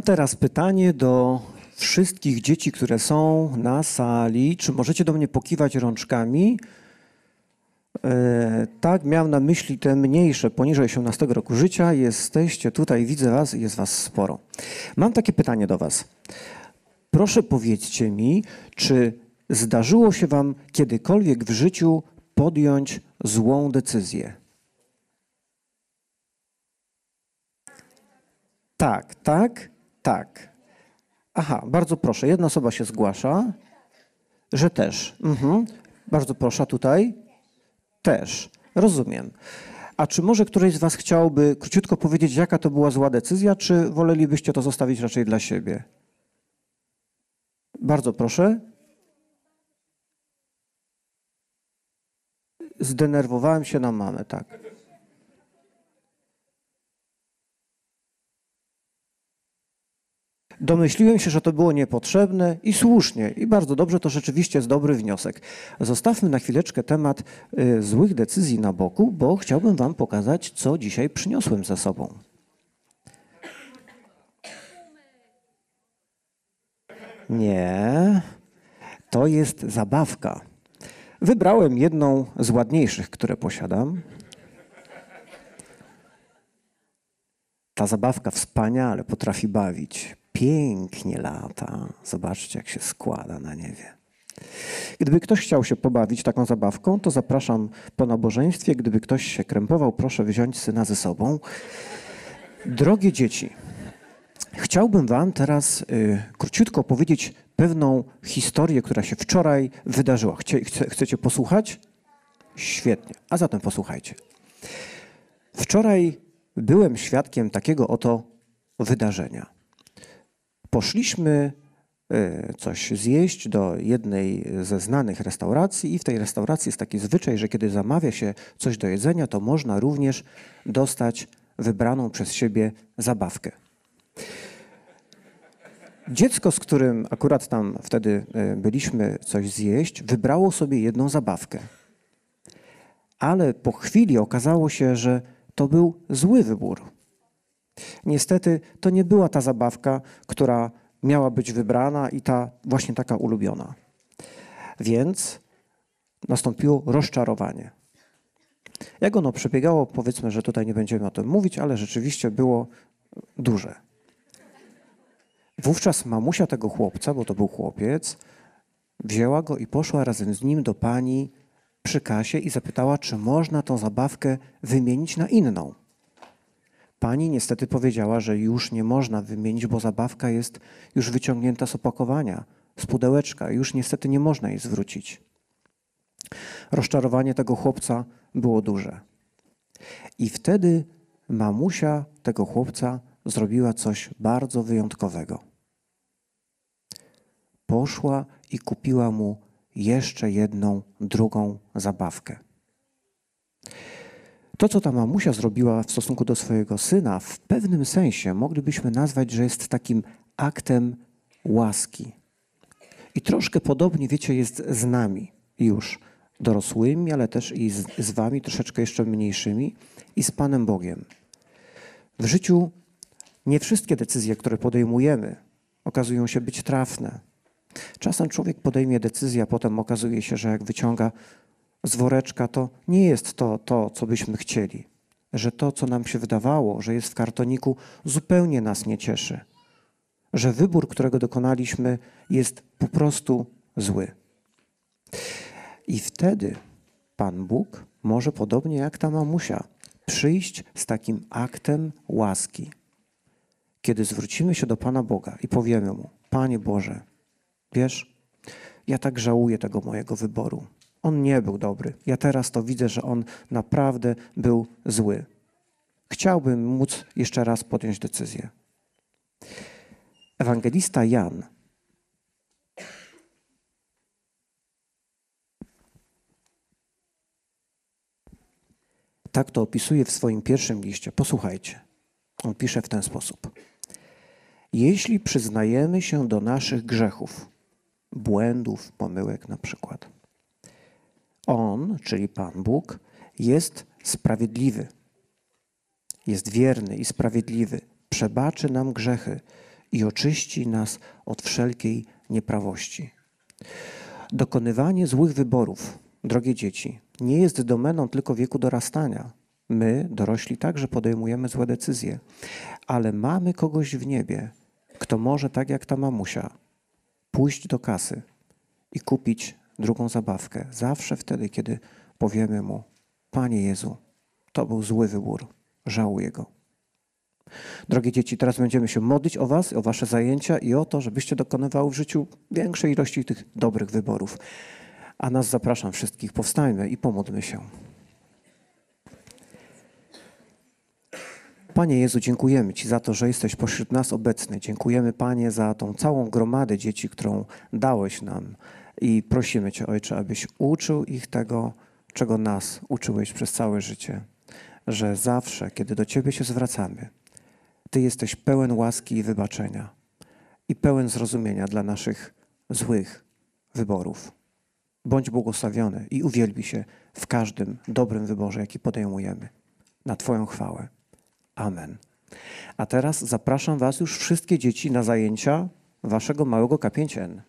Mam teraz pytanie do wszystkich dzieci, które są na sali. Czy możecie do mnie pokiwać rączkami? E, tak, miałem na myśli te mniejsze, poniżej 18 roku życia. Jesteście tutaj, widzę Was, jest Was sporo. Mam takie pytanie do Was. Proszę powiedzcie mi, czy zdarzyło się Wam kiedykolwiek w życiu podjąć złą decyzję? Tak, tak, tak. Aha, bardzo proszę. Jedna osoba się zgłasza, że też. Mhm. Bardzo proszę, tutaj też. Rozumiem. A czy może któryś z Was chciałby króciutko powiedzieć, jaka to była zła decyzja, czy wolelibyście to zostawić raczej dla siebie? Bardzo proszę. Zdenerwowałem się na mamę, tak. Domyśliłem się, że to było niepotrzebne i słusznie, i bardzo dobrze, to rzeczywiście jest dobry wniosek. Zostawmy na chwileczkę temat y, złych decyzji na boku, bo chciałbym Wam pokazać, co dzisiaj przyniosłem ze sobą. Nie, to jest zabawka. Wybrałem jedną z ładniejszych, które posiadam. Ta zabawka wspaniale potrafi bawić pięknie lata. Zobaczcie, jak się składa na niebie. Gdyby ktoś chciał się pobawić taką zabawką, to zapraszam po nabożeństwie. Gdyby ktoś się krępował, proszę wziąć syna ze sobą. Drogie dzieci, chciałbym Wam teraz y, króciutko opowiedzieć pewną historię, która się wczoraj wydarzyła. Chce, chcecie posłuchać? Świetnie. A zatem posłuchajcie. Wczoraj byłem świadkiem takiego oto wydarzenia. Poszliśmy e, coś zjeść do jednej ze znanych restauracji i w tej restauracji jest taki zwyczaj, że kiedy zamawia się coś do jedzenia, to można również dostać wybraną przez siebie zabawkę. Dziecko, z którym akurat tam wtedy e, byliśmy coś zjeść, wybrało sobie jedną zabawkę. Ale po chwili okazało się, że to był zły wybór. Niestety to nie była ta zabawka, która miała być wybrana i ta właśnie taka ulubiona. Więc nastąpiło rozczarowanie. Jak ono przebiegało, powiedzmy, że tutaj nie będziemy o tym mówić, ale rzeczywiście było duże. Wówczas mamusia tego chłopca, bo to był chłopiec, wzięła go i poszła razem z nim do pani przy kasie i zapytała, czy można tą zabawkę wymienić na inną. Pani niestety powiedziała, że już nie można wymienić, bo zabawka jest już wyciągnięta z opakowania, z pudełeczka. Już niestety nie można jej zwrócić. Rozczarowanie tego chłopca było duże. I wtedy mamusia tego chłopca zrobiła coś bardzo wyjątkowego. Poszła i kupiła mu jeszcze jedną, drugą zabawkę. To, co ta mamusia zrobiła w stosunku do swojego syna, w pewnym sensie moglibyśmy nazwać, że jest takim aktem łaski. I troszkę podobnie, wiecie, jest z nami już dorosłymi, ale też i z, z wami, troszeczkę jeszcze mniejszymi, i z Panem Bogiem. W życiu nie wszystkie decyzje, które podejmujemy, okazują się być trafne. Czasem człowiek podejmie decyzję, a potem okazuje się, że jak wyciąga z woreczka, to nie jest to, to, co byśmy chcieli. Że to, co nam się wydawało, że jest w kartoniku, zupełnie nas nie cieszy. Że wybór, którego dokonaliśmy, jest po prostu zły. I wtedy Pan Bóg może podobnie jak ta mamusia przyjść z takim aktem łaski. Kiedy zwrócimy się do Pana Boga i powiemy Mu: Panie Boże, wiesz, ja tak żałuję tego mojego wyboru. On nie był dobry. Ja teraz to widzę, że on naprawdę był zły. Chciałbym móc jeszcze raz podjąć decyzję. Ewangelista Jan tak to opisuje w swoim pierwszym liście. Posłuchajcie. On pisze w ten sposób. Jeśli przyznajemy się do naszych grzechów, błędów, pomyłek na przykład, on, czyli Pan Bóg, jest sprawiedliwy. Jest wierny i sprawiedliwy. Przebaczy nam grzechy i oczyści nas od wszelkiej nieprawości. Dokonywanie złych wyborów, drogie dzieci, nie jest domeną tylko wieku dorastania. My, dorośli, także podejmujemy złe decyzje, ale mamy kogoś w niebie, kto może, tak jak ta mamusia, pójść do kasy i kupić drugą zabawkę. Zawsze wtedy, kiedy powiemy mu: Panie Jezu, to był zły wybór, żałuję go. Drogie dzieci, teraz będziemy się modlić o Was, o Wasze zajęcia i o to, żebyście dokonywały w życiu większej ilości tych dobrych wyborów. A nas zapraszam wszystkich, powstańmy i pomódlmy się. Panie Jezu, dziękujemy Ci za to, że jesteś pośród nas obecny. Dziękujemy, Panie, za tą całą gromadę dzieci, którą dałeś nam. I prosimy Cię, Ojcze, abyś uczył ich tego, czego nas uczyłeś przez całe życie. Że zawsze, kiedy do Ciebie się zwracamy, Ty jesteś pełen łaski i wybaczenia i pełen zrozumienia dla naszych złych wyborów. Bądź błogosławiony i uwielbi się w każdym dobrym wyborze, jaki podejmujemy. Na Twoją chwałę. Amen. A teraz zapraszam Was już wszystkie dzieci na zajęcia Waszego małego K5N.